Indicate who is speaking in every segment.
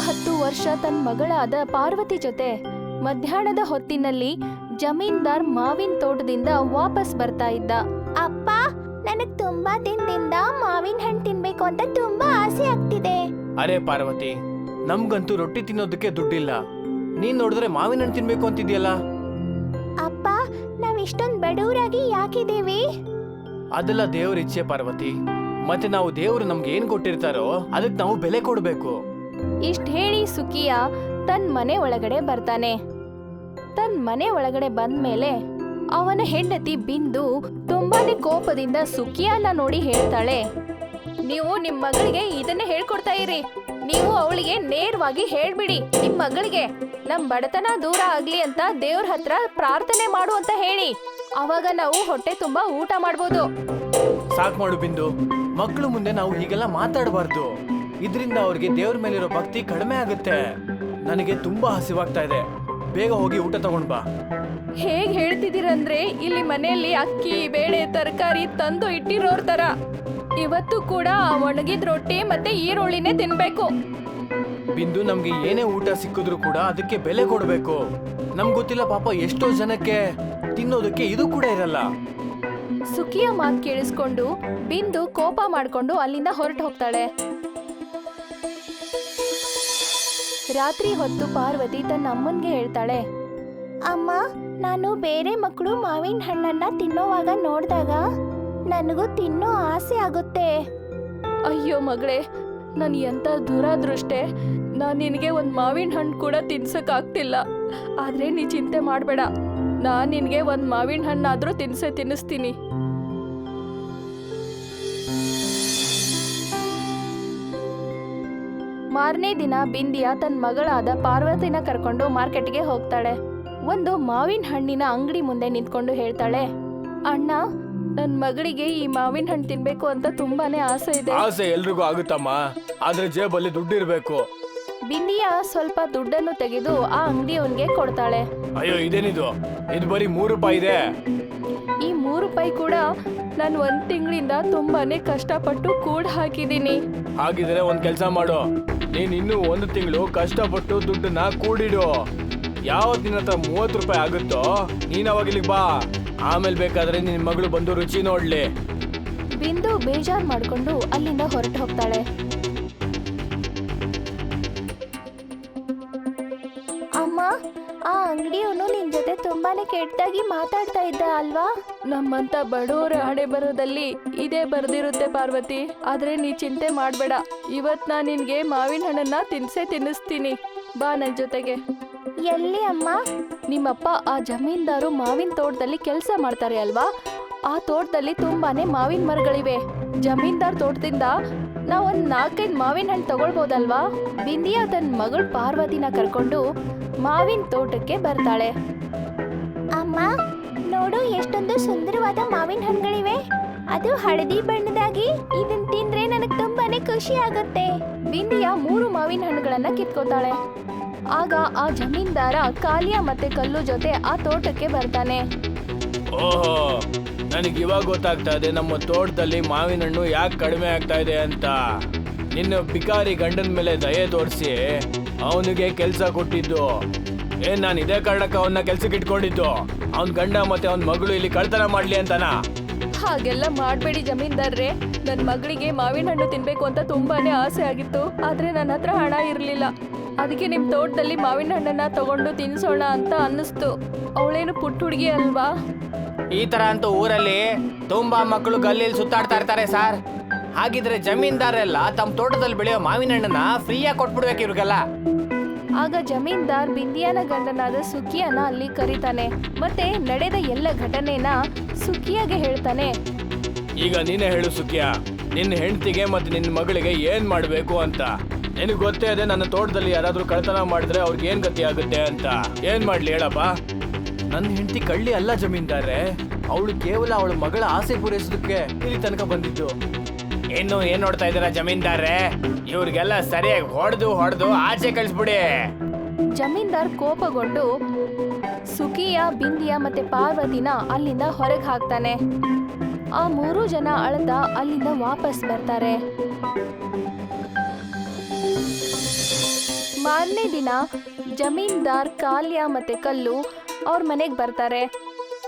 Speaker 1: ಹತ್ತು ವರ್ಷ ತನ್ನ ಮಗಳಾದ ಪಾರ್ವತಿ ಜೊತೆ ಮಧ್ಯಾಹ್ನದ ಹೊತ್ತಿನಲ್ಲಿ ಜಮೀನ್ದಾರ್ ಮಾವಿನ ತೋಟದಿಂದ ವಾಪಸ್ ಬರ್ತಾ ಇದ್ದ.
Speaker 2: ಅಪ್ಪ ನನಗ್ ತುಂಬಾ ದಿನದಿಂದ ಮಾವಿನ ಹಣ್ಣು ತಿನ್ಬೇಕು ಅಂತ ತುಂಬಾ ಆಸೆ ಆಗ್ತಿದೆ.
Speaker 3: ಅರೆ ಪಾರ್ವತಿ ನಮ್ಗಂತೂ ರೊಟ್ಟಿ ತಿನ್ನೋದಕ್ಕೆ ದುಡ್ಡಿಲ್ಲ. ನೀನ್ ನೋಡಿದ್ರೆ ಮಾವಿನ ಹಣ್ಣು ತಿನ್ಬೇಕು ಅಂತಿದ್ಯಲ್ಲ?
Speaker 2: ಅಪ್ಪ ನಾವ್ ಇಷ್ಟೊಂದ್ ಬಡವರಾಗಿ ಯಾಕಿದ್ದೀವಿ?
Speaker 3: ಅದೆಲ್ಲ ದೇವ್ರ ಇಚ್ಛೆ ಪಾರ್ವತಿ. ಮತ್ತೆ ನಾವು ದೇವ್ರು ನಮ್ಗೆ ಏನ್ ಕೊಟ್ಟಿರ್ತಾರೋ ಅದಕ್ಕೆ ನಾವು ಬೆಲೆ ಕೊಡ್ಬೇಕು.
Speaker 1: ಇಷ್ಟ ಹೇಳಿ ಸುಖಿಯ ತನ್ನ ಮನೆ ಒಳಗಡೆ ಬರ್ತಾನೆ. ತನ್ನ ಮನೆ ಒಳಗಡೆ ಬಂದ ಮೇಲೆ ಅವನ ಹೆಂಡತಿ ಬಿಂದು ತುಂಬಾನೇ ಕೋಪದಿಂದ ಸುಖಿಯನ್ನ ನೋಡಿ ಹೇಳ್ತಾಳೆ. ನೀವು ನಿಮ್ಮ ಮಗಳಿಗೆ ಇದನ್ನೇ ಹೇಳ್ಕೊಡ್ತಾ ಇರಿ. ನೀವು ಅವಳಿಗೆ ನೇರವಾಗಿ ಹೇಳ್ಬಿಡಿ ನಿಮ್ಮ ಮಗಳಿಗೆ. ನಮ್ ಬಡತನ ದೂರ ಆಗ್ಲಿ ಅಂತ ದೇವ್ರ ಹತ್ರ ಪ್ರಾರ್ಥನೆ ಮಾಡು ಅಂತ ಹೇಳಿ. ಅವಾಗ ನಾವು ಹೊಟ್ಟೆ ತುಂಬಾ ಊಟ ಮಾಡ್ಬೋದು.
Speaker 3: ಸಾಕ್ ಮಾಡು ಬಿಂದು. ಮಕ್ಕಳು ಮುಂದೆ ನಾವು ಹೀಗೆಲ್ಲ ಮಾತಾಡಬಾರ್ದು. ಇದರಿಂದ ಅವ್ರಿಗೆ ದೇವ್ರ ಮೇಲಿರೋ ಭಕ್ತಿ ಕಡಿಮೆ ಆಗುತ್ತೆ. ನನಗೆ ತುಂಬಾ ಹಸಿವಾಗ್ತಾ ಇದೆ. ಬೇಗ ಹೋಗಿ ಊಟ ತಗೊಂಡ್ ಬಾ.
Speaker 1: ಹೇಗ್ ಹೇಳ್ತಿದ್ದೀರಂದ್ರೆ ಇಲ್ಲಿ ಮನೆಯಲ್ಲಿ ಅಕ್ಕಿ ಬೇಳೆ ತರಕಾರಿ ತಂದು ಇಟ್ಟಿರೋರ್ ತರ. ಇವತ್ತು ಕೂಡ ಒಣಗಿದ ರೊಟ್ಟಿ ಮತ್ತೆ ಈರುಳ್ಳಿನೇ ತಿನ್ಬೇಕು.
Speaker 3: ಬಿಂದು ನಮ್ಗೆ ಏನೇ ಊಟ ಸಿಕ್ಕಿದ್ರು ಕೂಡ ಅದಕ್ಕೆ ಬೆಲೆ ಕೊಡ್ಬೇಕು. ನಮ್ಗೆ ಗೊತ್ತಿಲ್ಲ ಪಾಪ ಎಷ್ಟೋ ಜನಕ್ಕೆ ತಿನ್ನೋದಕ್ಕೆ ಇದು ಕೂಡ ಇರಲ್ಲ.
Speaker 1: ಸುಖಿಯ ಮಾತು ಕೇಳಿಸ್ಕೊಂಡು ಬಿಂದು ಕೋಪ ಮಾಡ್ಕೊಂಡು ಅಲ್ಲಿಂದ ಹೊರಟು ಹೋಗ್ತಾಳೆ ರಾತ್ರಿ ಹೊತ್ತು ಪಾರ್ವತಿ ತನ್ನ ಅಮ್ಮನ್ಗೆ ಹೇಳ್ತಾಳೆ,
Speaker 2: ಅಮ್ಮ, ನಾನು ಬೇರೆ ಮಕ್ಕಳು ಮಾವಿನ ಹಣ್ಣನ್ನ ತಿನ್ನೋವಾಗ ನೋಡಿದಾಗ ನನಗೂ ತಿನ್ನೋ ಆಸೆ ಆಗುತ್ತೆ.
Speaker 1: ಅಯ್ಯೋ ಮಗಳೇ, ನಾನು ಎಂತ ದುರಾದೃಷ್ಟೆ. ನಾನು ನಿನಗೆ ಒಂದು ಮಾವಿನ ಹಣ್ಣು ಕೂಡ ತಿನ್ಸೋಕ್ಕಾಗ್ತಿಲ್ಲ ಆದರೆ ನೀ ಚಿಂತೆ ಮಾಡಬೇಡ. ನಾನು ನಿನಗೆ ಒಂದು ಮಾವಿನ ಹಣ್ಣಾದರೂ ತಿನ್ಸೇ, ತಿನ್ನಿಸ್ತೀನಿ. ಮಾರನೇ ದಿನ ಬಿಂದಿಯ ತನ್ನ ಮಗಳಾದ ಪಾರ್ವತಿನ ಕರ್ಕೊಂಡು ಮಾರ್ಕೆಟ್ಗೆ ಹೋಗ್ತಾಳೆ. ಒಂದು ಮಾವಿನ ಹಣ್ಣಿನ ಅಂಗಡಿ ಮುಂದೆ ನಿಂತ್ಕೊಂಡು ಹೇಳ್ತಾಳೆ ಅಣ್ಣ ನನ್ನ ಮಗಳಿಗೆ ಈ ಮಾವಿನ ಹಣ್ಣು ತಿನ್ಬೇಕು ಅಂತ ತುಂಬಾನೇ ಆಸೆ ಇದೆ.
Speaker 3: ಆಸೆ ಎಲ್ರಿಗೂ ಆಗುತ್ತಮ್ಮ ಆದ್ರೆ ಜೇಬಲ್ಲಿ ದುಡ್ಡಿರ್ಬೇಕು
Speaker 1: ಬಿಂದಿಯ ಸ್ವಲ್ಪ ದುಡ್ಡನ್ನು ತೆಗೆದು ಆ ಅಂಗಡಿಯವನ್ಗೆ ಕೊಡ್ತಾಳೆ.
Speaker 3: ಅಯ್ಯೋ ಇದೇನಿದು? ಇದು ಬರೀ ಮೂರು ರೂಪಾಯಿ ಇದೆ.
Speaker 1: ಈ ಮೂರು ರೂಪಾಯಿ ಕೂಡ ನಾನು ಒಂದ್ ತಿಂಗಳಿಂದ ತುಂಬಾನೇ ಕಷ್ಟಪಟ್ಟು ಕೂಡ್ ಹಾಕಿದ್ದೀನಿ.
Speaker 3: ಹಾಗಿದ್ರೆ ಒಂದ್ ಕೆಲಸ ಮಾಡು. ನೀನ್ ಇನ್ನೂ ಒಂದು ತಿಂಗಳು ಕಷ್ಟಪಟ್ಟು ದುಡ್ಡನ್ನ ಕೂಡಿಡು. ಯಾವ ದಿನ ಹತ್ರ ಮೂವತ್ತು ರೂಪಾಯಿ ಆಗುತ್ತೋ ನೀನ್ ಅವಾಗ ಇಲ್ಲಿಗೆ ಬಾ. ಆಮೇಲೆ ಬೇಕಾದ್ರೆ ನಿನ್ ಮಗಳು ಬಂದು ರುಚಿ ನೋಡ್ಲಿ.
Speaker 1: ಬಿಂದು ಬೇಜಾರ್ ಮಾಡ್ಕೊಂಡು ಅಲ್ಲಿಂದ ಹೊರಟು ಹೋಗ್ತಾಳೆ.
Speaker 2: ಅಮ್ಮ, ಆ ಅಂಗಡಿಯವನು ಜೊತೆ ತುಂಬಾನೇ ಕೆಟ್ಟದಾಗಿ ಮಾತಾಡ್ತಾ ಇದ್ದ ಅಲ್ವಾ?
Speaker 1: ನಮ್ಮಂತ ಬಡವರ ಹಣೆ ಬರೋದಲ್ಲಿ ಇದೇ ಬರ್ದಿರುತ್ತೆ ಪಾರ್ವತಿ. ಆದ್ರೆ ನೀ ಚಿಂತೆ ಮಾಡ್ಬೇಡ. ಇವತ್ ನಾ ನಿನ್ಗೆ ಮಾವಿನ ಹಣ್ಣನ್ನ ತಿನ್ಸೆ ತಿನ್ನಿಸ್ತೀನಿ. ಬಾ ನನ್ ಜೊತೆಗೆ.
Speaker 2: ಎಲ್ಲಿ ಅಮ್ಮ?
Speaker 1: ನಿಮ್ಮಪ್ಪ ಆ ಜಮೀನ್ದಾರು ಮಾವಿನ ತೋಟದಲ್ಲಿ ಕೆಲಸ ಮಾಡ್ತಾರೆ ಅಲ್ವಾ? ಆ ತೋಟದಲ್ಲಿ ತುಂಬಾನೇ ಮಾವಿನ ಮರಗಳಿವೆ. ಜಮೀನ್ದಾರ್ ತೋಟದಿಂದ ನಾವ್ ಒಂದು ನಾಲ್ಕೈದು ಮಾವಿನ ಹಣ್ಣು ತಗೊಳ್ಬೋದಲ್ವಾ? ಬಿಂದಿಯ ತನ್ನ ಮಗಳು ಪಾರ್ವತಿನ ಕರ್ಕೊಂಡು ಮಾವಿನ ತೋಟಕ್ಕೆ ಬರ್ತಾಳೆ.
Speaker 2: ಅಮ್ಮ ನೋಡು ಎಷ್ಟೊಂದು ಸುಂದರವಾದ ಮಾವಿನ ಹಣ್ಣುಗಳಿವೆ. ಅದು ಹಳದಿ ಬಣ್ಣದಾಗಿ ಇದನ್ನ ತಿಂದ್ರೆ ನನಗೆ ತುಂಬಾನೇ ಖುಷಿ ಆಗುತ್ತೆ.
Speaker 1: ಬಿಂದಿಯ ಮೂರು ಮಾವಿನ ಹಣ್ಣುಗಳನ್ನ ಕಿತ್ಕೋತಾಳೆ. ಆಗ ಆ ಜಮೀನ್ದಾರ ಕಾಲಿಯ ಮತ್ತೆ ಕಲ್ಲು ಜೊತೆ ಆ ತೋಟಕ್ಕೆ ಬರ್ತಾನೆ.
Speaker 3: ಓಹೋ ನನಗೆ ಇವಾಗ ಗೊತ್ತಾಗ್ತಾ ಇದೆ ನಮ್ಮ ತೋಟದಲ್ಲಿ ಮಾವಿನ ಹಣ್ಣು ಯಾಕೆ ಕಡಿಮೆ ಆಗ್ತಾ ಇದೆ ಅಂತ. ನಿನ್ನ ಪಿಕಾರಿ ಗಂಡನ ಮೇಲೆ ದಯೆ ತೋರಿಸಿ ಅವನಿಗೆ ಕೆಲಸ ಕೊಟ್ಟಿದ್ದು. ಏ, ನಾನು ಇದೇ ಕಾರಣಕ್ಕೆ ಅವನ್ನ ಕೆಲ್ಸಕ್ಕೆ ಇಟ್ಕೊಂಡಿದ್ದು. ಅವನ್ ಗಂಡ ಮತ್ತೆ ಅವನ ಮಗಳು ಇಲ್ಲಿ ಕಳ್ತನ ಮಾಡ್ಲಿ ಅಂತನಾ?
Speaker 1: ಹಾಗೆಲ್ಲ ಮಾಡಬೇಡಿ ಜಮೀನ್ದಾರ್ರೆ. ನನ್ನ ಮಗಳಿಗೆ ಮಾವಿನ ಹಣ್ಣು ತಿನ್ಬೇಕು ಅಂತ ತುಂಬಾನೇ ಆಸೆ ಆಗಿತ್ತು. ಆದ್ರೆ ನನ್ನ ಹತ್ರ ಹಣ ಇರಲಿಲ್ಲ. ಅದಕ್ಕೆ ನಿಮ್ಮ ತೋಟದಲ್ಲಿ ಮಾವಿನ ಹಣ್ಣನ್ನ ತಗೊಂಡು ತಿನ್ಸೋಣ ಅಂತ ಅನ್ನಿಸ್ತು. ಅವಳೇನು ಪುಟ್ಟ ಹುಡುಗಿ ಅಲ್ವಾ?
Speaker 3: ಈ ತರ ಅಂತೂ ಊರಲ್ಲಿ ತುಂಬಾ ಮಕ್ಕಳು ಗಲ್ಲಿಲಿ ಸುತ್ತಾಡ್ತಾ ಇರ್ತಾರೆ ಸರ್. ಹಾಗಿದ್ರೆ ಜಮೀನ್ದಾರೆಲ್ಲ ತಮ್ಮ ತೋಟದಲ್ಲಿ ಬೆಳೆಯೋ ಮಾವಿನ ಹಣ್ಣನ್ನ ಫ್ರೀಯಾಗಿ ಕೊಟ್ಬಿಡ್ಬೇಕು ಇವ್ರಿಗೆಲ್ಲ.
Speaker 1: ಆಗ ಜಮೀನ್ದಾರ್ ಬಿಂದಿಯಾನ ಗಂಡನಾದ ಸುಖಿಯನ ಅಲ್ಲಿ ಕರೀತಾನೆ. ಮತ್ತೆ ನಡೆದ ಎಲ್ಲ ಘಟನೆನ ಸುಖಿಯಾಗೆ ಹೇಳ್ತಾನೆ.
Speaker 3: ಈಗ ನೀನೇ ಹೇಳು ಸುಖ್ಯ ನಿನ್ನ ಹೆಂಡತಿಗೆ ಮತ್ತೆ ನಿನ್ನ ಮಗಳಿಗೆ ಏನ್ ಮಾಡಬೇಕು ಅಂತ? ನಿನಗೆ ಗೊತ್ತೇ ಇದೆ ನನ್ನ ತೋಟದಲ್ಲಿ ಯಾರಾದ್ರೂ ಕಳ್ತನ ಮಾಡಿದ್ರೆ ಅವ್ರಿಗೆ ಏನ್ ಗತಿ ಆಗುತ್ತೆ ಅಂತ. ಏನ್ ಮಾಡ್ಲಿ ಹೇಳಪ್ಪ? ನನ್ನ ಹೆಂಡತಿ ಕಳ್ಳಿ ಅಲ್ಲ ಜಮೀನ್ದಾರೆ ಅವಳು ಕೇವಲ ಅವಳ ಮಗಳ ಆಸೆ ಪೂರೈಸೋದಕ್ಕೆ ಇಲ್ಲಿ ತನಕ ಬಂದಿದ್ದು. ಏನು ಏನ್ ನೋಡ್ತಾ ಇದ್ದೀರಾ ಜಮೀನ್ದಾರೆ ಇವ್ರಿಗೆಲ್ಲ ಸರಿಯಾಗಿ ಹೊಡೆದು ಹೊಡೆದು ಆಚೆ ಕಳಿಸ್ಬಿಡಿ.
Speaker 1: ಜಮೀನ್ದಾರ್ ಕೋಪಗೊಂಡು ಸುಖಿಯ, ಬಿಂದಿಯ ಮತ್ತೆ ಪಾರ್ವತಿನ ಅಲ್ಲಿಂದ ಹೊರಗೆ ಹಾಕ್ತಾನೆ. ಆ ಮೂರು ಜನ ಅಳ್ದ ಅಲ್ಲಿಂದ ವಾಪಸ್ ಬರ್ತಾರೆ. ಮಾರನೇ ದಿನ ಜಮೀನ್ದಾರ್, ಕಾಲ್ಯ ಮತ್ತೆ ಕಲ್ಲು ಅವ್ರ ಮನೆಗೆ ಬರ್ತಾರೆ.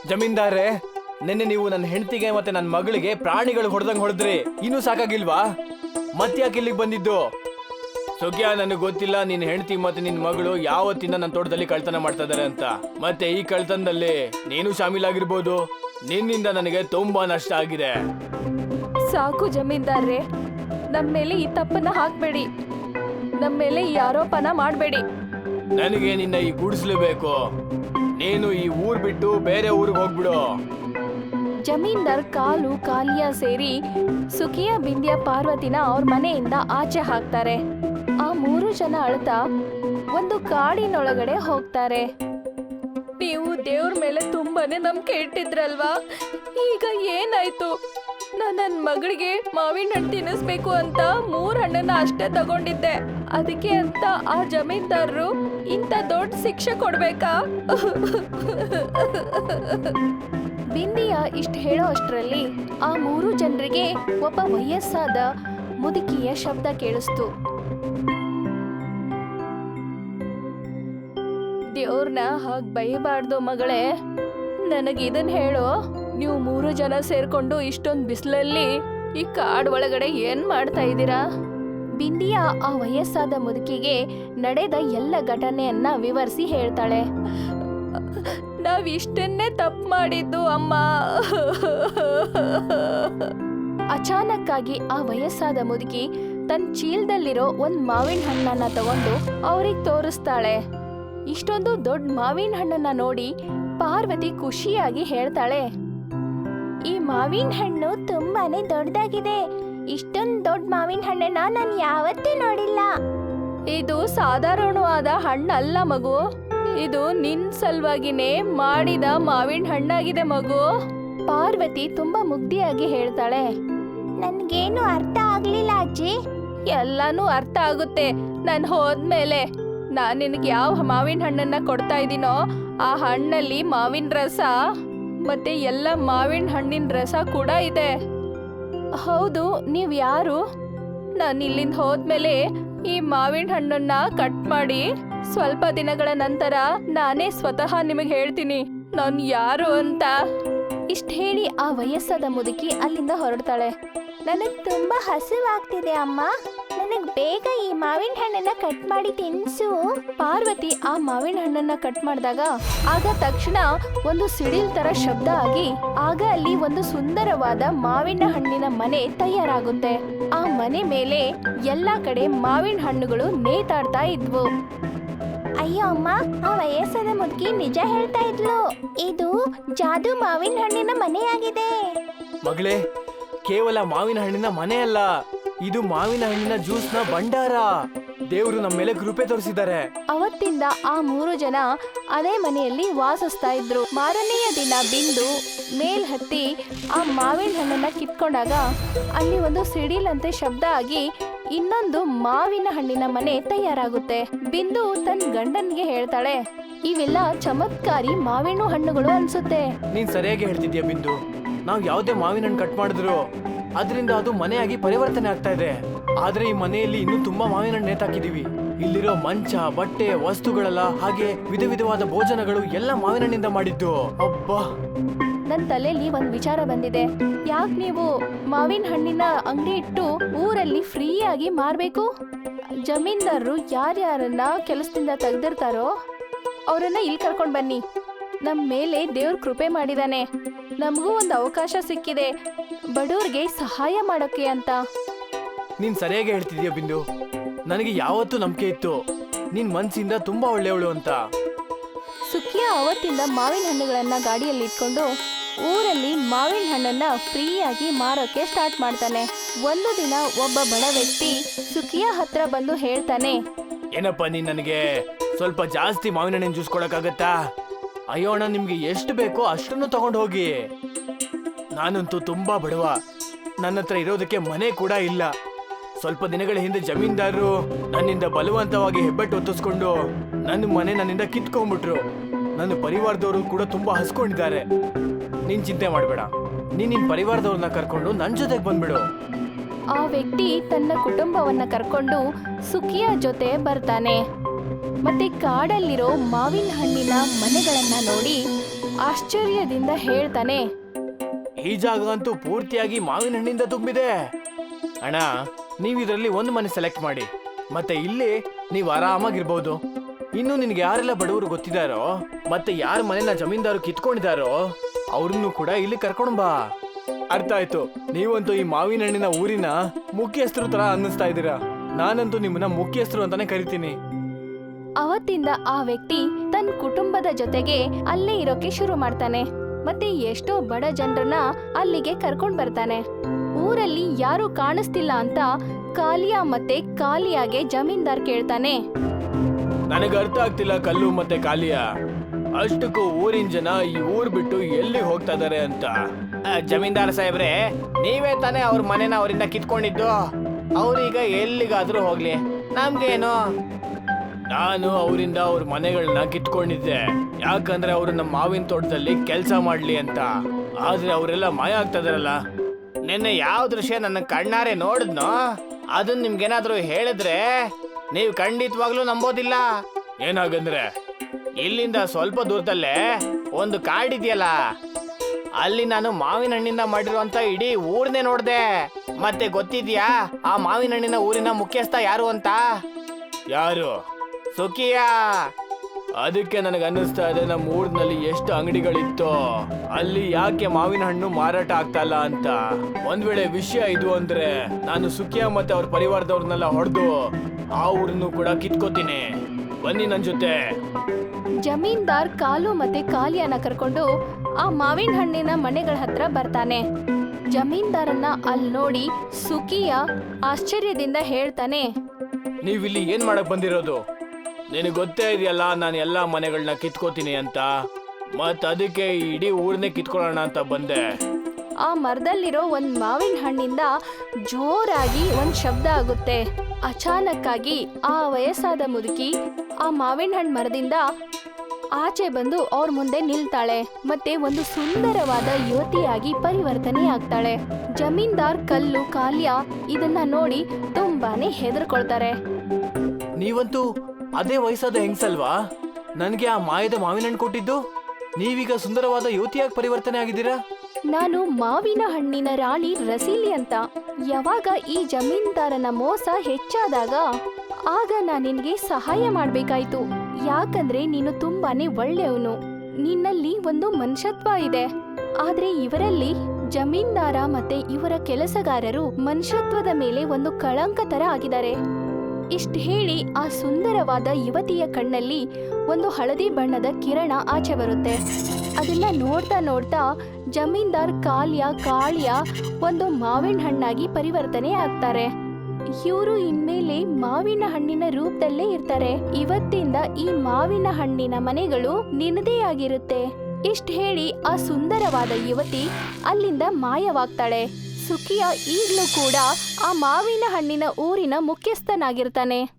Speaker 3: ಜಮೀನ್ದಾರೆ ನಿನ್ನೆ ನೀವು ನನ್ನ ಹೆಂಡತಿಗೆ ಮತ್ತೆ ನನ್ನ ಮಗಳಿಗೆ ಪ್ರಾಣಿಗಳು ಹೊಡೆದಂಗ್ ಹೊಡೆದ್ರಿ. ಇನ್ನೂ ಸಾಕಾಗಿಲ್ವಾ? ಮತ್ತ್ಯಾಕೆ ಇಲ್ಲಿಗೆ ಬಂದಿದ್ದು? ಸುಖ್ಯ ನನಗೆ ಗೊತ್ತಿಲ್ಲ ನಿನ್ನ ಹೆಂಡತಿ ಮತ್ತೆ ನಿನ್ನ ಮಗಳು ಯಾವತ್ತಿಂದ ನನ್ನ ತೋಟದಲ್ಲಿ ಕಳ್ತನ ಮಾಡ್ತಾ ಇದಾರೆ ಅಂತ. ಮತ್ತೆ ಈ ಕಳ್ತನದಲ್ಲಿ ನೀನು ಶಾಮೀಲಾಗಿರ್ಬೋದು. ನಿನ್ನಿಂದ ನನಗೆ ತುಂಬಾ ನಷ್ಟ ಆಗಿದೆ.
Speaker 1: ಸಾಕು ಜಮೀನ್ದಾರ್ರೆ. ನಮ್ಮ ಮೇಲೆ ಈ ತಪ್ಪನ್ನ ಹಾಕ್ಬೇಡಿ. ನಮ್ಮ ಮೇಲೆ ಈ ಆರೋಪನ ಮಾಡಬೇಡಿ.
Speaker 3: ನನಗೆ ನಿನ್ನ ಈ ಗುಡಿಸ್ಲು ಬೇಕು. ನೀನು ಈ ಊರ್ ಬಿಟ್ಟು ಬೇರೆ ಊರಿಗೆ ಹೋಗ್ಬಿಡು.
Speaker 1: ಜಮೀನ್ದಾರ್ ಕಾಲು ಕಾಲಿಯ ಸೇರಿ ಸುಖಿಯ, ಬಿಂದ್ಯ, ಪಾರ್ವತಿನ ಅವ್ರ ಮನೆಯಿಂದ ಆಚೆ ಹಾಕ್ತಾರೆ. ಆ ಮೂರು ಜನ ಅಳ್ತಾ ಒಂದು ಕಾಡಿನೊಳಗಡೆ ಹೋಗ್ತಾರೆ. ನೀವು ದೇವ್ರ ಮೇಲೆ ತುಂಬಾನೇ ನಂಬಿಕೆ ಇಟ್ಟಿದ್ರಲ್ವಾ? ಈಗ ಏನಾಯ್ತು? ನಾನು ನನ್ನ ಮಗಳಿಗೆ ಮಾವಿನ ಹಣ್ಣು ತಿನ್ನಿಸ್ಬೇಕು ಅಂತ ಮೂರ್ ಹಣ್ಣನ್ನ ಅಷ್ಟೇ ತಗೊಂಡಿದ್ದೆ. ಅದಕ್ಕೆ ಅಂತ ಆ ಜಮೀನ್ದಾರರು ಇಂಥ ದೊಡ್ಡ ಶಿಕ್ಷೆ ಕೊಡ್ಬೇಕಾ? ಬಿಂದಿಯ ಇಷ್ಟ ಹೇಳೋ ಅಷ್ಟರಲ್ಲಿ ಆ ಮೂರು ಜನರಿಗೆ ಒಬ್ಬ ವಯಸ್ಸಾದ ಮುದುಕಿಯ ಶಬ್ದ ಕೇಳಿಸ್ತು. ದೇವ್ರನ್ನ ಹಾಗೆ ಬೈಬಾರ್ದು ಮಗಳೇ ನನಗೆ ಹೇಳು. ನೀವು ಮೂರು ಜನ ಸೇರ್ಕೊಂಡು ಇಷ್ಟೊಂದು ಬಿಸಿಲಲ್ಲಿ ಈ ಕಾಡ್ ಒಳಗಡೆ ಏನ್ ಮಾಡ್ತಾ ಇದ್ದೀರಾ? ಬಿಂದಿಯ ಆ ವಯಸ್ಸಾದ ಮುದುಕಿಗೆ ನಡೆದ ಎಲ್ಲ ಘಟನೆಯನ್ನ ವಿವರಿಸಿ ಹೇಳ್ತಾಳೆ. ನಾವ್ ಇಷ್ಟನ್ನೇ ತಪ್ಪು ಮಾಡಿದ್ದು, ಅಮ್ಮ. ಅಚಾನಕ್ಕಾಗಿ ಆ ವಯಸ್ಸಾದ ಮುದುಕಿ ತನ್ನ ಚೀಲದಲ್ಲಿರೋ ಒಂದ್ ಮಾವಿನ ಹಣ್ಣನ್ನ ತಗೊಂಡು ಅವ್ರಿಗೆ ತೋರಿಸ್ತಾಳೆ. ಇಷ್ಟೊಂದು ದೊಡ್ಡ ಮಾವಿನ ಹಣ್ಣನ್ನ ನೋಡಿ ಪಾರ್ವತಿ ಖುಷಿಯಾಗಿ ಹೇಳ್ತಾಳೆ.
Speaker 2: ಈ ಮಾವಿನ ಹಣ್ಣು ತುಂಬಾನೇ ದೊಡ್ಡದಾಗಿದೆ. ಇಷ್ಟೊಂದು ದೊಡ್ಡ ಮಾವಿನ ಹಣ್ಣನ್ನ ನಾನು ಯಾವತ್ತೂ ನೋಡಿಲ್ಲ.
Speaker 1: ಇದು ಸಾಧಾರಣವಾದ ಹಣ್ಣಲ್ಲ ಮಗು. ಇದು ನಿನ್ ಸಲುವಾಗಿನೇ ಮಾಡಿದ ಮಾವಿನ ಹಣ್ಣಾಗಿದೆ ಮಗು. ಪಾರ್ವತಿ ತುಂಬಾ ಮುಗ್ಧಿಯಾಗಿ ಹೇಳ್ತಾಳೆ.
Speaker 2: ನನ್ಗೇನು ಅರ್ಥ ಆಗ್ಲಿಲ್ಲ ಅಜ್ಜಿ.
Speaker 1: ಎಲ್ಲಾನು ಅರ್ಥ ಆಗುತ್ತೆ. ನಾನು ಹೋದ್ಮೇಲೆ ನಾನ್ ನಿನಗೆ ಯಾವ ಮಾವಿನ ಹಣ್ಣನ್ನ ಕೊಡ್ತಾ ಇದ್ದೀನೋ ಆ ಹಣ್ಣಲ್ಲಿ ಮಾವಿನ ರಸ. ಮತ್ತೆ ಎಲ್ಲ ಮಾವಿನ ಹಣ್ಣಿನ ರಸ ಕೂಡ ಇದೆ. ಹೌದು, ನೀವು ಯಾರು? ನಾನು ಇಲ್ಲಿಂದ ಹೋದ್ಮೇಲೆ ಈ ಮಾವಿನ ಹಣ್ಣನ್ನ ಕಟ್ ಮಾಡಿ ಸ್ವಲ್ಪ ದಿನಗಳ ನಂತರ ನಾನೇ ಸ್ವತಃ ನಿಮಗೆ ಹೇಳ್ತೀನಿ. ನಾನು ಯಾರು ಅಂತ. ಇಷ್ಟ ಹೇಳಿ ಆ ವಯಸ್ಸಾದ ಮುದುಕಿ ಅಲ್ಲಿಂದ ಹೊರಡ್ತಾಳೆ.
Speaker 2: ನನಗೆ ತುಂಬಾ ಹಸಿವಾಗ್ತಿದೆ ಅಮ್ಮ. ನನಗ್ ಬೇಗ ಈ ಮಾವಿನ ಹಣ್ಣನ್ನ ಕಟ್ ಮಾಡಿ ತಿನ್ಸು.
Speaker 1: ಪಾರ್ವತಿ ಆ ಮಾವಿನ ಹಣ್ಣನ್ನ ಕಟ್ ಮಾಡಿದಾಗ ಆಗ ತಕ್ಷಣ ಒಂದು ಸಿಡಿಲ್ ತರ ಶಬ್ದ ಆಗಿ ಆಗ ಅಲ್ಲಿ ಒಂದು ಸುಂದರವಾದ ಮಾವಿನ ಹಣ್ಣಿನ ಮನೆ ತಯಾರಾಗುತ್ತೆ. ಆ ಮನೆ ಮೇಲೆ ಎಲ್ಲಾ ಕಡೆ ಮಾವಿನ ಹಣ್ಣುಗಳು ನೇತಾಡ್ತಾ ಇದ್ವು.
Speaker 2: ಅಯ್ಯೋ ಅಮ್ಮ, ಆ ವಯಸ್ಸಾದ ಮುದುಕಿ ನಿಜ ಹೇಳ್ತಾ ಇದ್ಲು. ಇದು ಜಾದು ಮಾವಿನ ಹಣ್ಣಿನ ಮನೆಯಾಗಿದೆ.
Speaker 3: ಮಗಳೇ, ಕೇವಲ ಮಾವಿನ ಹಣ್ಣಿನ ಮನೆ ಅಲ್ಲ ಇದು ಮಾವಿನ ಹಣ್ಣಿನ ಜ್ಯೂಸ್ನ ಭಂಡಾರ. ದೇವರು ನಮ್ಮ ಮೇಲೆ ಕೃಪೆ ತೋರಿಸಿದ್ದಾರೆ.
Speaker 1: ಅವತ್ತಿಂದ ಆ ಮೂರು ಜನ ಅದೇ ಮನೆಯಲ್ಲಿ ವಾಸಿಸ್ತಾ ಇದ್ರು. ಮಾರನೆಯ ದಿನ ಬಿಂದು ಮೇಲ್ ಹತ್ತಿ ಆ ಮಾವಿನ ಹಣ್ಣನ್ನ ಕಿತ್ಕೊಂಡಾಗ ಅಲ್ಲಿ ಒಂದು ಸಿಡಿಲಂತೆ ಶಬ್ದ ಆಗಿ ಇನ್ನೊಂದು ಮಾವಿನ ಹಣ್ಣಿನ ಮನೆ ತಯಾರಾಗುತ್ತೆ. ಬಿಂದು ತನ್ನ ಗಂಡನ್ಗೆ ಹೇಳ್ತಾಳೆ ಇವೆಲ್ಲ ಚಮತ್ಕಾರಿ ಮಾವಿನ ಹಣ್ಣುಗಳು ಅನ್ಸುತ್ತೆ.
Speaker 3: ನೀನ್ ಸರಿಯಾಗಿ ಹೇಳ್ತಿದ್ಯಾ ಬಿಂದು? ನಾವ್ ಯಾವ್ದೇ ಮಾವಿನ ಹಣ್ಣು ಕಟ್ ಮಾಡಿದ್ರು. ಅದರಿಂದ ಅದು ಮನೆಯಾಗಿ ಪರಿವರ್ತನೆ ಆಗ್ತಾ ಇದೆ. ಆದ್ರೆ ಈ ಮನೆಯಲ್ಲಿ ಇನ್ನೂ ತುಂಬಾ ಮಾವಿನ ಹಣ್ಣು ನೇತಾಕಿದೀವಿ ಇಲ್ಲಿರೋ ಮಂಚ, ಬಟ್ಟೆ, ವಸ್ತುಗಳೆಲ್ಲ ಹಾಗೆ ವಿಧ ವಿಧವಾದ ಭೋಜನಗಳು ಎಲ್ಲ ಮಾವಿನ ಹಣ್ಣಿಂದ ಮಾಡಿದ್ದು. ಅಬ್ಬಾ!
Speaker 1: ನನ್ನ ತಲೆಯಲ್ಲಿ ಒಂದು ವಿಚಾರ ಬಂದಿದೆ. ಯಾಕೆ ನೀವು ಮಾವಿನ ಹಣ್ಣಿನ ಅಂಗಡಿ ಇಟ್ಟು ಊರಲ್ಲಿ ಫ್ರೀಯಾಗಿ ಮಾರಬೇಕು? ಜಮೀನ್ದಾರರು ಯಾರ್ಯಾರನ್ನ ಕೆಲಸದಿಂದ ತೆಗೆದಿರ್ತಾರೋ, ಅವರನ್ನ ಇಲ್ಲಿ ಕರ್ಕೊಂಡು ಬನ್ನಿ. ನಮ್ಮ ಮೇಲೆ ದೇವ್ರ ಕೃಪೆ ಮಾಡಿದಾನೆ. ನಮಗೂ ಒಂದು ಅವಕಾಶ ಸಿಕ್ಕಿದೆ. ಬಡವ್ರಿಗೆ ಸಹಾಯ ಮಾಡೋಕ್ಕೆ ಅಂತ.
Speaker 3: ನೀನ್ ಸರಿಯಾಗಿ ಹೇಳ್ತಿದ್ಯಾ ಬಿಂದು? ನನಗೆ ಯಾವತ್ತೂ ನಂಬಿಕೆ ಇತ್ತು. ನಿನ್ ಮನ್ಸಿಂದ ತುಂಬಾ ಒಳ್ಳೆಯವಳು ಅಂತ.
Speaker 1: ಸುಖಿಯ ಅವತ್ತಿಂದ ಮಾವಿನ ಹಣ್ಣುಗಳನ್ನ ಗಾಡಿಯಲ್ಲಿ ಇಟ್ಕೊಂಡು ಊರಲ್ಲಿ ಮಾವಿನ ಹಣ್ಣನ್ನ ಫ್ರೀಯಾಗಿ ಮಾರೋಕೆ ಸ್ಟಾರ್ಟ್ ಮಾಡ್ತಾನೆ. ಒಂದು ದಿನ ಒಬ್ಬ ಬಡ ವ್ಯಕ್ತಿ ಸುಖಿಯ ಹತ್ರ ಬಂದು ಹೇಳ್ತಾನೆ.
Speaker 3: ಏನಪ್ಪ ನೀನ್ ನನಗೆ ಸ್ವಲ್ಪ ಜಾಸ್ತಿ ಮಾವಿನ ಹಣ್ಣಿನ ಜ್ಯೂಸ್ ಕೊಡಕ್ಕಾಗತ್ತಾ? ಅಯ್ಯೋ ಅಣ್ಣ, ನಿಮ್ಗೆ ಎಷ್ಟು ಬೇಕೋ ಅಷ್ಟನ್ನು ತಗೊಂಡು ಹೋಗಿ. ನಾನಂತೂ ತುಂಬಾ ಬಡವ. ನನ್ನ ಹತ್ರ ಇರೋದಕ್ಕೆ ಮನೆ ಕೂಡ ಇಲ್ಲ. ಸ್ವಲ್ಪ ದಿನಗಳ ಹಿಂದೆ ಜಮೀನ್ದಾರರು ನನ್ನಿಂದ ಬಲವಂತವಾಗಿ ಹೆಬ್ಬೆಟ್ಟು ಒತ್ತಿಸ್ಕೊಂಡು ನನ್ನ ಮನೆ ನನ್ನಿಂದ ಕಿತ್ಕೊಂಡ್ಬಿಟ್ರು. ನನ್ನ ಪರಿವಾರದವರು ಕೂಡ ತುಂಬಾ ಹಸ್ಕೊಂಡಿದ್ದಾರೆ. ನೀನ್ ಚಿಂತೆ ಮಾಡಬೇಡ. ನೀನ್ ನಿನ್ ಪರಿವಾರದವ್ರನ್ನ ಕರ್ಕೊಂಡು ನನ್ ಜೊತೆಗೆ ಬಂದ್ಬಿಡು.
Speaker 1: ಆ ವ್ಯಕ್ತಿ ತನ್ನ ಕುಟುಂಬವನ್ನ ಕರ್ಕೊಂಡು ಸುಖಿಯ ಜೊತೆ ಬರ್ತಾನೆ. ಮತ್ತೆ ಕಾಡಲ್ಲಿರೋ ಮಾವಿನ ಹಣ್ಣಿನ ಮನೆಗಳನ್ನ ನೋಡಿ ಆಶ್ಚರ್ಯದಿಂದ ಹೇಳ್ತಾನೆ.
Speaker 3: ಈ ಜಾಗ ಅಂತೂ ಪೂರ್ತಿಯಾಗಿ ಮಾವಿನ ಹಣ್ಣಿಂದ ತುಂಬಿದೆ. ಅಣ್ಣ ನೀವು ಇದರಲ್ಲಿ ಒಂದು ಮನೆ ಸೆಲೆಕ್ಟ್ ಮಾಡಿ. ಮತ್ತೆ ಇಲ್ಲಿ ನೀವು ಆರಾಮಾಗಿರ್ಬೋದು. ಇನ್ನು ನಿನ್ಗೆ ಯಾರೆಲ್ಲ ಬಡವರು ಗೊತ್ತಿದಾರೋ ಮತ್ತೆ ಯಾರ ಮನೆನ ಜಮೀನ್ದಾರು ಕಿತ್ಕೊಂಡಿದಾರೋ ಅವ್ರನ್ನು ಕೂಡ ಇಲ್ಲಿ ಕರ್ಕೊಂಡ್ ಬಾ. ಅರ್ಥ ಆಯ್ತು. ನೀವಂತೂ ಈ ಮಾವಿನ ಹಣ್ಣಿನ ಊರಿನ ಮುಖ್ಯಸ್ಥರು ತರ ಅನ್ನಿಸ್ತಾ ಇದ್ದೀರಾ. ನಾನಂತೂ ನಿಮ್ಮನ್ನ ಮುಖ್ಯಸ್ಥರು ಅಂತಾನೆ ಕರಿತೀನಿ.
Speaker 1: ಅವತ್ತಿಂದ ಆ ವ್ಯಕ್ತಿ ತನ್ನ ಕುಟುಂಬದ ಜೊತೆಗೆ ಅಲ್ಲೇ ಇರೋಕೆ ಶುರು ಮಾಡ್ತಾನೆ. ಮತ್ತೆ ಎಷ್ಟೋ ಬಡ ಜನರನ್ನ ಅಲ್ಲಿಗೆ ಕರ್ಕೊಂಡ್ ಬರ್ತಾನೆ. ಊರಲ್ಲಿ ಯಾರು ಕಾಣಿಸ್ತಿಲ್ಲ ಅಂತ ಕಾಲಿಯಾ ಮತ್ತೆ ಕಾಲಿಯಾಗೆ ಜಮೀನ್ದಾರ್ ಕೇಳ್ತಾನೆ.
Speaker 3: ನನಗೆ ಅರ್ಥ ಆಗ್ತಿಲ್ಲ ಕಲ್ಲು ಮತ್ತೆ ಕಾಲಿಯಾ ಅಷ್ಟಕ್ಕೂ ಊರಿನ ಜನ ಈ ಊರ್ ಬಿಟ್ಟು ಎಲ್ಲಿ ಹೋಗ್ತಾ ಇದಾರೆ ಅಂತ. ಜಮೀನ್ದಾರ್ ಸಾಹೇಬ್ರೆ ನೀವೇ ತಾನೇ ಅವ್ರ ಮನೆನ ಅವರಿಂದ ಕಿತ್ಕೊಂಡಿದ್ದು. ಅವ್ರೀಗ ಎಲ್ಲಿಗಾದ್ರೂ ಹೋಗ್ಲಿ. ನಮ್ಗೇನು? ನಾನು ಅವರಿಂದ ಅವ್ರ ಮನೆಗಳನ್ನ ಕಿತ್ಕೊಂಡಿದ್ದೆ. ಯಾಕಂದ್ರೆ ಅವರು ನಮ್ಮ ಮಾವಿನ ತೋಟದಲ್ಲಿ ಕೆಲಸ ಮಾಡ್ಲಿ ಅಂತ. ಆದ್ರೆ ಅವರೆಲ್ಲ ಮಾಯ ಆಗ್ತಾ ಇದಾರಲ್ಲ ನಿನ್ನೆ ಯಾವ ದೃಶ್ಯ ನನ್ನ ಕಣ್ಣಾರೆ ನೋಡಿದ್ನು? ಅದನ್ನ ನಿಮ್ಗೇನಾದ್ರೂ ಹೇಳಿದ್ರೆ ನೀವು ಖಂಡಿತವಾಗ್ಲೂ ನಂಬೋದಿಲ್ಲ. ಏನಾಗಂದ್ರೆ, ಇಲ್ಲಿಂದ ಸ್ವಲ್ಪ ದೂರದಲ್ಲೇ ಒಂದು ಕಾಡಿದೆಯಲ್ಲ. ಅಲ್ಲಿ ನಾನು ಮಾವಿನ ಹಣ್ಣಿಂದ ಮಾಡಿರುವಂತ ಇಡೀ ಊರ್ನೇ ನೋಡ್ದೆ. ಮತ್ತೆ ಗೊತ್ತಿದ್ಯಾ, ಆ ಮಾವಿನ ಹಣ್ಣಿನ ಊರಿನ ಮುಖ್ಯಸ್ಥ ಯಾರು ಅಂತ? ಯಾರು? ಸುಖಿಯಾ! ಅದಕ್ಕೆ ನನಗೆ ಅನ್ನಿಸ್ತಾ ಇದೆ ನಮ್ಮ ಊರಿನಲ್ಲಿ ಎಷ್ಟು ಅಂಗಡಿಗಳಿತ್ತೋ ಅಲ್ಲಿ ಯಾಕೆ ಮಾವಿನ ಹಣ್ಣು ಮಾರಾಟ ಆಗ್ತಾ ಇಲ್ಲ ಅಂತ. ಒಂದ್ ವೇಳೆ ವಿಷಯ ಇದು ಅಂದ್ರೆ ನಾನು ಸುಖಿಯ ಮತ್ತೆ ಅವ್ರ ಪರಿವಾರದವ್ರನ್ನೆಲ್ಲ ಹೊಡೆದು ಆ ಊರನ್ನು ಕೂಡ ಕಿತ್ಕೋತೀನಿ. ಬನ್ನಿ ನನ್ ಜೊತೆ.
Speaker 1: ಜಮೀನ್ದಾರ್ ಕಾಲು ಮತ್ತೆ ಕಾಲಿಯನ್ನ ಕರ್ಕೊಂಡು ಆ ಮಾವಿನ ಹಣ್ಣಿನ ಮನೆಗಳ ಹತ್ರ ಬರ್ತಾನೆ. ಜಮೀನ್ದಾರನ್ನ ಅಲ್ಲಿ ನೋಡಿ ಸುಖಿಯ ಆಶ್ಚರ್ಯದಿಂದ ಹೇಳ್ತಾನೆ
Speaker 3: ನೀವಿಲ್ಲಿ ಏನ್ ಮಾಡಕ್ ಬಂದಿರೋದು? ನಿನಗೆ ಗೊತ್ತೇ ಇದೆಯಲ್ಲ ನಾನು ಎಲ್ಲ ಮನೆಗಳನ್ನ ಕಿತ್ಕೋತೀನಿ ಅಂತ. ಮತ್ತೆ ಅದಕ್ಕೆ ಈ ಇಡೀ ಊರನ್ನೇ ಕಿತ್ಕೊಳ್ಳೋಣ ಅಂತ ಬಂದೆ.
Speaker 1: ಆ ಮರದಲ್ಲಿರೋ ಒಂದ್ ಮಾವಿನ ಹಣ್ಣಿಂದ ಜೋರಾಗಿ ಒಂದ್ ಶಬ್ದ ಆಗುತ್ತೆ. ಅಚಾನಕ್ಕಾಗಿ ಆ ವಯಸ್ಸಾದ ಮುದುಕಿ ಆ ಮಾವಿನ ಹಣ್ಣು ಮರದಿಂದ ಆಚೆ ಬಂದು ಅವ್ರ ಮುಂದೆ ನಿಲ್ತಾಳೆ. ಮತ್ತೆ ಒಂದು ಸುಂದರವಾದ ಯುವತಿಯಾಗಿ ಪರಿವರ್ತನೆ ಆಗ್ತಾಳೆ. ಜಮೀನ್ದಾರ್ ಕಲ್ಲು ಕಾಲ್ಯ ಇದನ್ನ ನೋಡಿ ತುಂಬಾನೇ ಹೆದರ್ಕೊಳ್ತಾರೆ.
Speaker 3: ನೀವಂತೂ ಅದೇ ವಯಸ್ಸಾದ ಹೆಂಗ್ಸಲ್ವಾ? ನನ್ಗೆ ಆ ಮಾಯದ ಮಾವಿನ ಹಣ್ಣು ಕೊಟ್ಟಿದ್ದು? ನೀವೀಗ ಸುಂದರವಾದ ಯುವತಿಯಾಗಿ ಪರಿವರ್ತನೆ ಆಗಿದ್ದೀರಾ?
Speaker 1: ನಾನು ಮಾವಿನ ಹಣ್ಣಿನ ರಾಣಿ ರಸೀಲಿ ಅಂತ. ಯಾವಾಗ ಈ ಜಮೀನ್ದಾರನ ಮೋಸ ಹೆಚ್ಚಾದಾಗ ಆಗ ನಾನು ನಿನಗೆ ಸಹಾಯ ಮಾಡ್ಬೇಕಾಯ್ತು. ಯಾಕಂದ್ರೆ ನೀನು ತುಂಬಾನೇ ಒಳ್ಳೆಯವನು. ನಿನ್ನಲ್ಲಿ ಒಂದು ಮನುಷ್ಯತ್ವ ಇದೆ. ಆದ್ರೆ ಇವರಲ್ಲಿ ಜಮೀನ್ದಾರ ಮತ್ತೆ ಇವರ ಕೆಲಸಗಾರರು ಮನುಷ್ಯತ್ವದ ಮೇಲೆ ಒಂದು ಕಳಂಕ ತರ ಆಗಿದ್ದಾರೆ. ಇಷ್ಟ ಹೇಳಿ ಆ ಸುಂದರವಾದ ಯುವತಿಯ ಕಣ್ಣಲ್ಲಿ ಒಂದು ಹಳದಿ ಬಣ್ಣದ ಕಿರಣ ಆಚೆ ಬರುತ್ತೆ. ಅದನ್ನ ನೋಡ್ತಾ ನೋಡ್ತಾ ಜಮೀನ್ದಾರ್ ಕಾಲ್ಯ, ಕಾಳ್ಯ ಒಂದು ಮಾವಿನ ಹಣ್ಣಾಗಿ ಪರಿವರ್ತನೆ ಆಗ್ತಾರೆ. ಇವರು ಇನ್ಮೇಲೆ ಮಾವಿನ ಹಣ್ಣಿನ ರೂಪದಲ್ಲೇ ಇರ್ತಾರೆ. ಇವತ್ತಿಂದ ಈ ಮಾವಿನ ಹಣ್ಣಿನ ಮನೆಗಳು ನಿನ್ನದೇ ಆಗಿರುತ್ತೆ. ಇಷ್ಟ ಹೇಳಿ ಆ ಸುಂದರವಾದ ಯುವತಿ ಅಲ್ಲಿಂದ ಮಾಯವಾಗ್ತಾಳೆ. ಸುಖಿಯ ಈಗಲೂ ಕೂಡ ಆ ಮಾವಿನ ಹಣ್ಣಿನ ಊರಿನ ಮುಖ್ಯಸ್ಥನಾಗಿರ್ತಾನೆ.